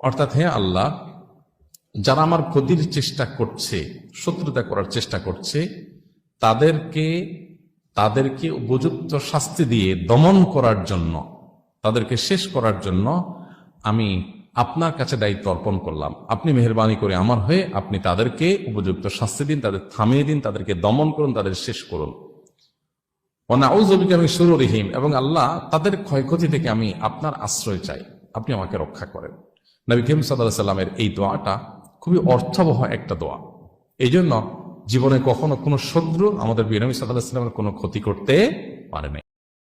অর্থাৎ হে আল্লাহ, যারা আমার ক্ষতির চেষ্টা করছে, শত্রুতা করার চেষ্টা করছে, তাদেরকে তাদেরকে উপযুক্ত শাস্তি দিয়ে দমন করার জন্য, তাদেরকে শেষ করার জন্য আমি আপনার কাছে দায়িত্ব অর্পণ করলাম। আপনি মেহরবানি করে আমার হয়ে আপনি তাদেরকে উপযুক্ত শাস্তি দিন, তাদের থামিয়ে দিন, তাদেরকে দমন করুন, তাদের শেষ করুন। অনাউজবিকে আমি শুরু রহিম এবং আল্লাহ তাদের ক্ষয়ক্ষতি থেকে আমি আপনার আশ্রয় চাই। আপনি আমাকে রক্ষা করেন। নবী কেম সাদা সাল্লামের এই দোয়াটা খুবই অর্থবহ একটা দোয়া। এই জন্য জীবনে কখনো কোনো শত্রু আমাদের বিনবী সাদা সাল্লামের কোনো ক্ষতি করতে পারে নাই।